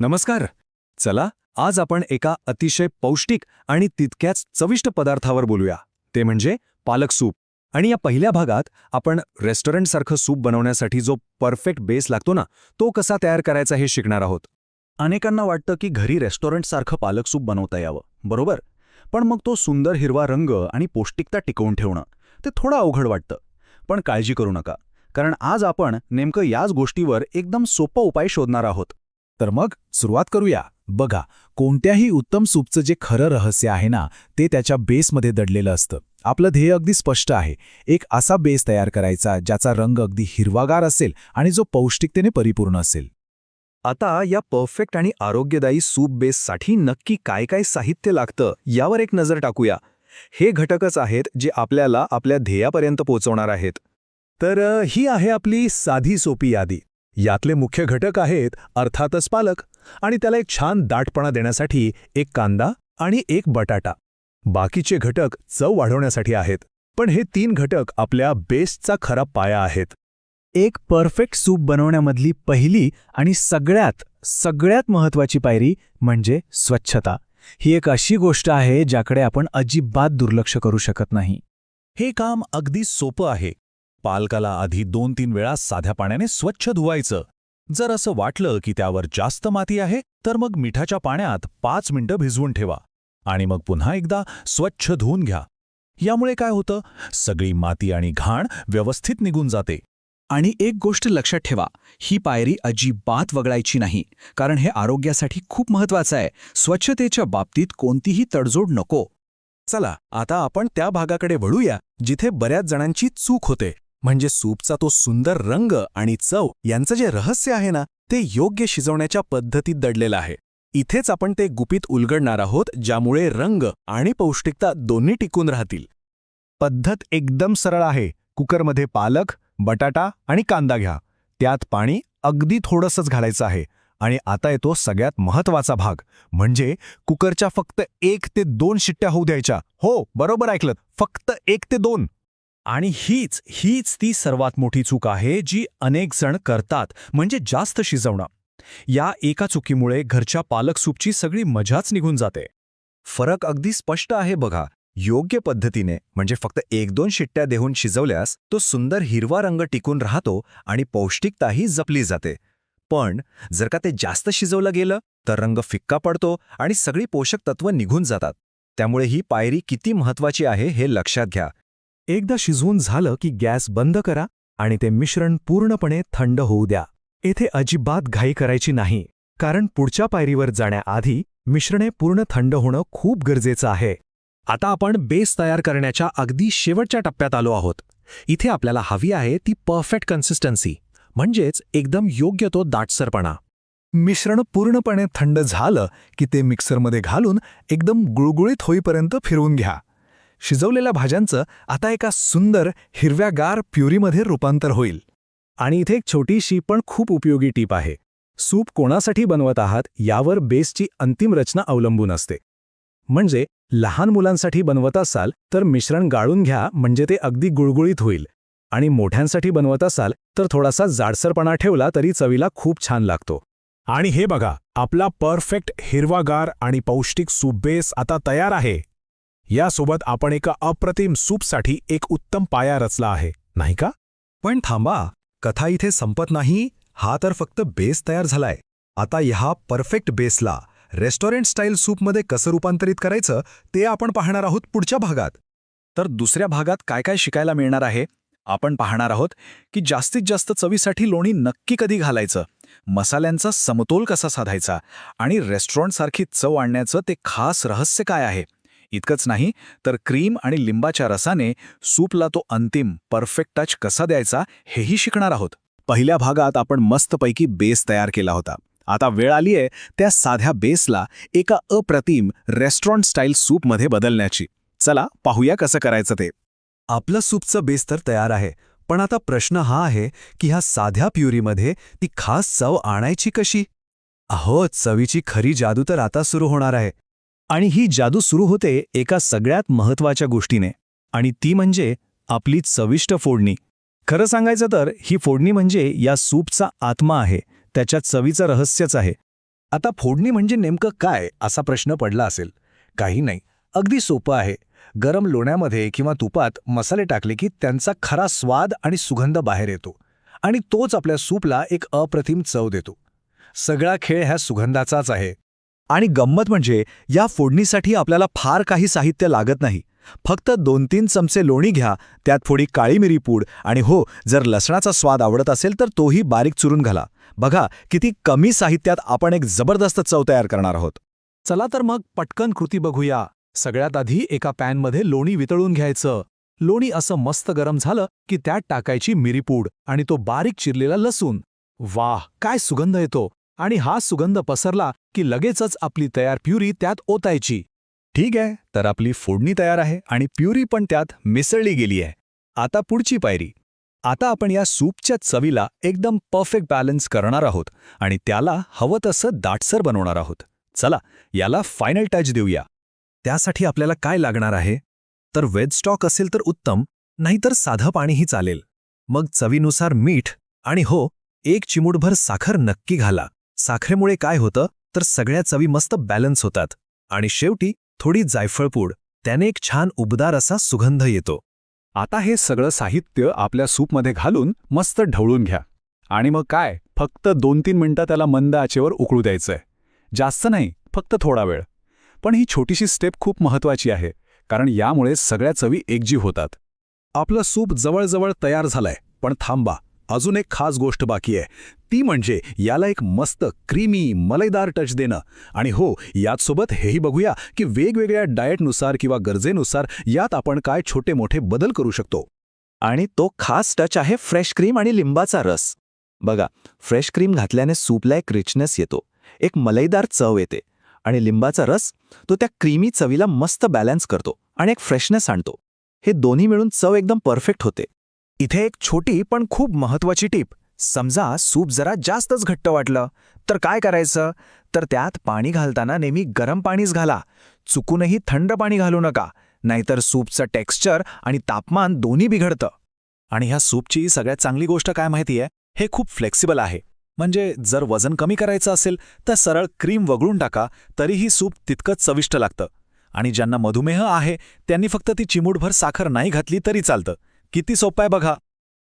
नमस्कार. चला आज आपण एका अतिशय पौष्टिक आणि तितक्याच चविष्ट पदार्थावर बोलूया. ते म्हणजे पालक सूप. आणि या पहिल्या भागात आपण रेस्टॉरंटसारखं सूप बनवण्यासाठी जो परफेक्ट बेस लागतो ना तो कसा तयार करायचा हे शिकणार आहोत. अनेकांना वाटतं की घरी रेस्टॉरंटसारखं पालक सूप बनवता यावं बरोबर? पण मग तो सुंदर हिरवा रंग आणि पौष्टिकता टिकवून ठेवणं ते थोडं अवघड वाटतं. पण काळजी करू नका कारण आज आपण नेमकं याच गोष्टीवर एकदम सोपा उपाय शोधणार आहोत. तर मग सुरुवात करूया. बघा कोणत्याही उत्तम सूपचं जे खरं रहस्य आहे ना ते त्याच्या बेसमध्ये दडलेलं असतं. आपलं ध्येय अगदी स्पष्ट आहे. एक असा बेस तयार करायचा ज्याचा रंग अगदी हिरवागार असेल आणि जो पौष्टिकतेने परिपूर्ण असेल. आता या परफेक्ट आणि आरोग्यदायी सूप बेससाठी नक्की काय काय साहित्य लागतं यावर एक नजर टाकूया. हे घटकच आहेत जे आपल्याला आपल्या ध्येयापर्यंत पोहोचवणार आहेत. तर ही आहे आपली साधी सोपी यादी. यातले मुख्य घटक आहेत अर्थातच पालक आणि त्याला एक छान दाटपणा देण्यासाठी एक कांदा आणि एक बटाटा. बाकीचे घटक चव वाढवण्यासाठी आहेत पण हे तीन घटक आपल्या बेस्टचा खरा पाया आहेत. एक परफेक्ट सूप बनवण्यामधली पहिली आणि सगळ्यात सगळ्यात महत्वाची पायरी म्हणजे स्वच्छता. ही एक अशी गोष्ट आहे ज्याकडे आपण अजिबात दुर्लक्ष करू शकत नाही. हे काम अगदी सोपं आहे. पालकाला आधी दोन तीन वेळा साध्या पाण्याने स्वच्छ धुवायचं. जर असं वाटलं की त्यावर जास्त माती आहे तर मग मिठाच्या पाण्यात पाच मिनिटं भिजवून ठेवा. आणि मग पुन्हा एकदा स्वच्छ धुवून घ्या. यामुळे काय होतं? सगळी माती आणि घाण व्यवस्थित निघून जाते. आणि एक गोष्ट लक्षात ठेवा ही पायरी अजिबात वगळायची नाही कारण हे आरोग्यासाठी खूप महत्वाचं आहे. स्वच्छतेच्या बाबतीत कोणतीही तडजोड नको. चला आता आपण त्या भागाकडे वळूया जिथे बऱ्याच जणांची चूक होते. म्हणजे सूपचा तो सुंदर रंग आणि चव यांचं जे रहस्य आहे ना ते योग्य शिजवण्याच्या पद्धतीत दडलेलं आहे. इथेच आपण ते गुपित उलगडणार आहोत ज्यामुळे रंग आणि पौष्टिकता दोन्ही टिकून राहतील. पद्धत एकदम सरळ आहे. कुकरमध्ये पालक बटाटा आणि कांदा घ्या. त्यात पाणी अगदी थोडंसंच घालायचं आहे. आणि आता येतो सगळ्यात महत्त्वाचा भाग. म्हणजे कुकरच्या फक्त एक ते दोन शिट्ट्या होऊ द्यायच्या. हो बरोबर ऐकलं फक्त एक ते दोन. आणि हीच हीच ती सर्वात मोठी चूक आहे जी अनेक जण करतात म्हणजे जास्त शिजवणं. या एका चुकीमुळे घरच्या पालक सूपची सगळी मजाच निघून जाते. फरक अगदी स्पष्ट आहे बघा. योग्य पद्धतीने म्हणजे फक्त एक दोन शिट्ट्या देऊन शिजवल्यास तो सुंदर हिरवा रंग टिकून राहतो आणि पौष्टिकताही जपली जाते. पण जर का ते जास्त शिजवलं गेलं तर रंग फिक्का पडतो आणि सगळी पोषक तत्व निघून जातात. त्यामुळे ही पायरी किती महत्वाची आहे हे लक्षात घ्या. एकदा शिजवून झालं की गॅस बंद करा आणि ते मिश्रण पूर्णपणे थंड होऊ द्या. येथे अजिबात घाई करायची नाही कारण पुढच्या पायरीवर जाण्याआधी मिश्रणे पूर्ण थंड होणं खूप गरजेचं आहे. आता आपण बेस तयार करण्याच्या अगदी शेवटच्या टप्प्यात आलो आहोत. इथे आपल्याला हवी आहे ती परफेक्ट कन्सिस्टन्सी म्हणजेच एकदम योग्य तो दाटसरपणा. मिश्रण पूर्णपणे थंड झालं की ते मिक्सरमध्ये घालून एकदम गुळगुळीत होईपर्यंत फिरवून घ्या. शिजवलेल्या भाज्यांचं आता एका सुंदर हिरव्यागार प्युरीमध्ये रूपांतर होईल. आणि इथे एक छोटीशी पण खूप उपयोगी टीप आहे. सूप कोणासाठी बनवत आहात यावर बेसची अंतिम रचना अवलंबून असते. म्हणजे लहान मुलांसाठी बनवत असाल तर मिश्रण गाळून घ्या म्हणजे ते अगदी गुळगुळीत होईल. आणि मोठ्यांसाठी बनवत असाल तर थोडासा जाडसरपणा ठेवला तरी चवीला खूप छान लागतो. आणि हे बघा आपला परफेक्ट हिरवागार आणि पौष्टिक सूप बेस आता तयार आहे. यासोबत आपण एका अप्रतिम सूपसाठी एक उत्तम पाया रचला आहे नाही का? पण थांबा कथा इथे संपत नाही हा तर फक्त बेस तयार झालाय. आता ह्या परफेक्ट बेसला रेस्टॉरंट स्टाईल सूपमध्ये कसं रूपांतरित करायचं ते आपण पाहणार आहोत पुढच्या भागात. तर दुसऱ्या भागात काय काय शिकायला मिळणार आहे? आपण पाहणार आहोत की जास्तीत जास्त चवीसाठी लोणी नक्की कधी घालायचं मसाल्यांचा समतोल कसा साधायचा आणि रेस्टॉरंटसारखी चव आणण्याचं ते खास रहस्य काय आहे. इतकंच नाही तर क्रीम आणि लिंबाच्या रसाने सूपला तो अंतिम परफेक्ट टच कसा द्यायचा हेही शिकणार आहोत. पहिल्या भागात आपण मस्तपैकी बेस तयार केला होता. आता वेळ आली आहे त्या साध्या बेसला एका अप्रतिम रेस्टॉरंट स्टाईल सूपमध्ये बदलण्याची. चला पाहूया कसं करायचं ते. आपलं सूपचं बेस तर तयार आहे पण आता प्रश्न हा आहे की ह्या साध्या प्युरीमध्ये ती खास चव आणायची कशी? अहो चवीची खरी जादू तर आता सुरू होणार आहे. आणि ही जादू सुरू होते एका सगळ्यात महत्त्वाच्या गोष्टीने. आणि ती म्हणजे आपली चविष्ट फोडणी. खरं सांगायचं तर ही फोडणी म्हणजे या सूपचा आत्मा आहे त्याच्या चवीचं रहस्यच आहे. आता फोडणी म्हणजे नेमकं काय असा प्रश्न पडला असेल. काही नाही अगदी सोपं आहे. गरम लोण्यामध्ये किंवा तुपात मसाले टाकले की त्यांचा खरा स्वाद आणि सुगंध बाहेर येतो. आणि तोच आपल्या सूपला एक अप्रतिम चव देतो. सगळा खेळ ह्या सुगंधाचाच आहे. आणि गंमत म्हणजे या फोडणीसाठी आपल्याला फार काही साहित्य लागत नाही. फक्त दोन तीन चमचे लोणी घ्या त्यात थोडी काळी मिरी पूड आणि हो जर लसणाचा स्वाद आवडत असेल तर तोही बारीक चुरून घाला. बघा किती कमी साहित्यात आपण एक जबरदस्त चव तयार करणार आहोत. चला तर मग पटकन कृती बघूया. सगळ्यात आधी एका पॅनमध्ये लोणी वितळून घ्यायचं. लोणी असं मस्त गरम झालं की त्यात टाकायची मिरीपूड आणि तो बारीक चिरलेला लसूण. वाह काय सुगंध येतो. आणि हा सुगंध पसरला की लगेचच आपली तयार प्युरी त्यात ओतायची. ठीक आहे तर आपली फोडणी तयार आहे आणि प्युरी पण त्यात मिसळली गेली आहे. आता पुढची पायरी. आता आपण या सूपच्या चवीला एकदम परफेक्ट बॅलन्स करणार आहोत आणि त्याला हवं तसं दाटसर बनवणार आहोत. चला याला फायनल टच देऊया. त्यासाठी आपल्याला काय लागणार आहे? तर वेज स्टॉक असेल तर उत्तम नाहीतर साधं पाणीही चालेल. मग चवीनुसार मीठ आणि हो एक चिमूटभर साखर नक्की घाला. साखरेमुळे काय होतं? तर सगळ्या चवी मस्त बॅलन्स होतात. आणि शेवटी थोडी जायफळपूड त्याने एक छान उबदार असा सुगंध येतो. आता हे सगळं साहित्य आपल्या सूपमध्ये घालून मस्त ढवळून घ्या. आणि मग काय? फक्त दोन तीन मिनिटं त्याला मंद आचेवर उकळू द्यायचंय. जास्त नाही फक्त थोडा वेळ. पण ही छोटीशी स्टेप खूप महत्वाची आहे कारण यामुळे सगळ्या चवी एकजीव होतात. आपलं सूप जवळजवळ तयार झालंय पण थांबा. अजून एक खास गोष्ट बाकी आहे. ती म्हणजे याला एक मस्त क्रीमी मलईदार टच देणं. आणि हो याचसोबत हेही बघूया की वेगवेगळ्या डाएटनुसार किंवा गरजेनुसार यात आपण काय छोटे मोठे बदल करू शकतो. आणि तो खास टच आहे फ्रेश क्रीम आणि लिंबाचा रस. बघा फ्रेश क्रीम घातल्याने सूपला एक रिचनेस येतो. एक मलईदार चव येते. आणि लिंबाचा रस तो त्या क्रीमी चवीला मस्त बॅलन्स करतो आणि एक फ्रेशनेस आणतो. हे दोन्ही मिळून चव एकदम परफेक्ट होते. इथे एक छोटी पण खूप महत्वाची टीप. समजा सूप जरा जास्तच घट्ट वाटलं. तर काय करायचं? तर त्यात पाणी घालताना नेहमी गरम पाणीच घाला. चुकूनही थंड पाणी घालू नका. नाहीतर सूपचं टेक्स्चर आणि तापमान दोन्ही बिघडतं. आणि ह्या सूपची सगळ्यात चांगली गोष्ट काय माहिती आहे हे खूप फ्लेक्सिबल आहे. म्हणजे जर वजन कमी करायचं असेल तर सरळ क्रीम वगळून टाका तरीही सूप तितकंच चविष्ट लागतं. आणि ज्यांना मधुमेह आहे त्यांनी फक्त ती चिमूटभर साखर नाही घातली तरी चालतं. किती सोपं आहे बघा.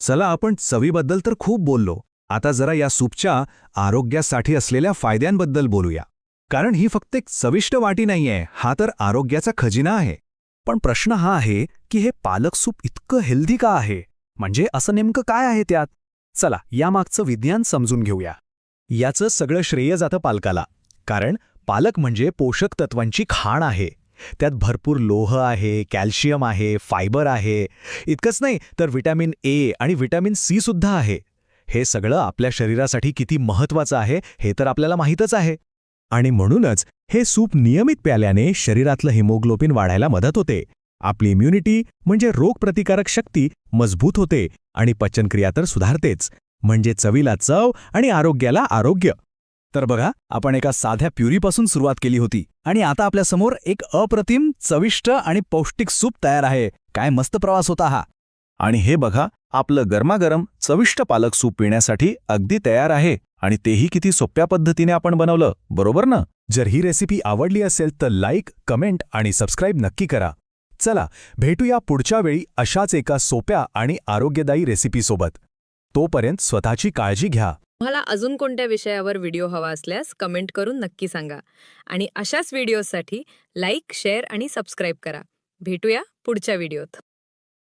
चला आपण चवीबद्दल तर खूप बोललो. आता जरा या सूपच्या आरोग्यासाठी असलेल्या फायद्यांबद्दल बोलूया. कारण ही फक्त एक चविष्ट वाटी नाहीये हा तर आरोग्याचा खजिना आहे. पण प्रश्न हा आहे की हे पालक सूप इतकं हेल्दी का आहे? म्हणजे असं नेमकं काय आहे त्यात? चला यामागचं विज्ञान समजून घेऊया. याचं सगळं श्रेय जातं पालकाला. कारण पालक म्हणजे पोषक तत्वांची खाण आहे. त्यात भरपूर लोह आहे कॅल्शियम आहे फायबर आहे. इतकंच नाही तर व्हिटॅमिन ए आणि व्हिटॅमिन सी सुद्धा आहे. हे सगळं आपल्या शरीरासाठी किती महत्वाचं आहे हे तर आपल्याला माहीतच आहे. आणि म्हणूनच हे सूप नियमित प्याल्याने शरीरातलं हिमोग्लोबिन वाढायला मदत होते. आपली इम्युनिटी म्हणजे रोगप्रतिकारक शक्ती मजबूत होते आणि पचनक्रिया तर सुधारतेच. म्हणजे चवीला चव आणि आरोग्याला आरोग्य. तर बघा आपण एका साध्या प्युरीपासून सुरुवात केली होती आणि आता आपल्यासमोर एक अप्रतिम चविष्ट आणि पौष्टिक सूप तयार आहे. काय मस्त प्रवास होता हा. आणि हे बघा आपलं गरमागरम चविष्ट पालक सूप पिण्यासाठी अगदी तयार आहे आणि तेही किती सोप्या पद्धतीने आपण बनवलं बरोबर ना? जर ही रेसिपी आवडली असेल तर लाईक कमेंट आणि सबस्क्राईब नक्की करा. चला भेटूया पुढच्या वेळी अशाच एका सोप्या आणि आरोग्यदायी रेसिपीसोबत. तोपर्यंत स्वतःची काळजी घ्या. तुम्हाला अजून कोणत्या विषयावर व्हिडिओ हवा असल्यास कमेंट करून नक्की सांगा. आणि अशाच व्हिडिओसाठी लाईक शेअर आणि सबस्क्राईब करा. भेटूया पुढच्या व्हिडिओत.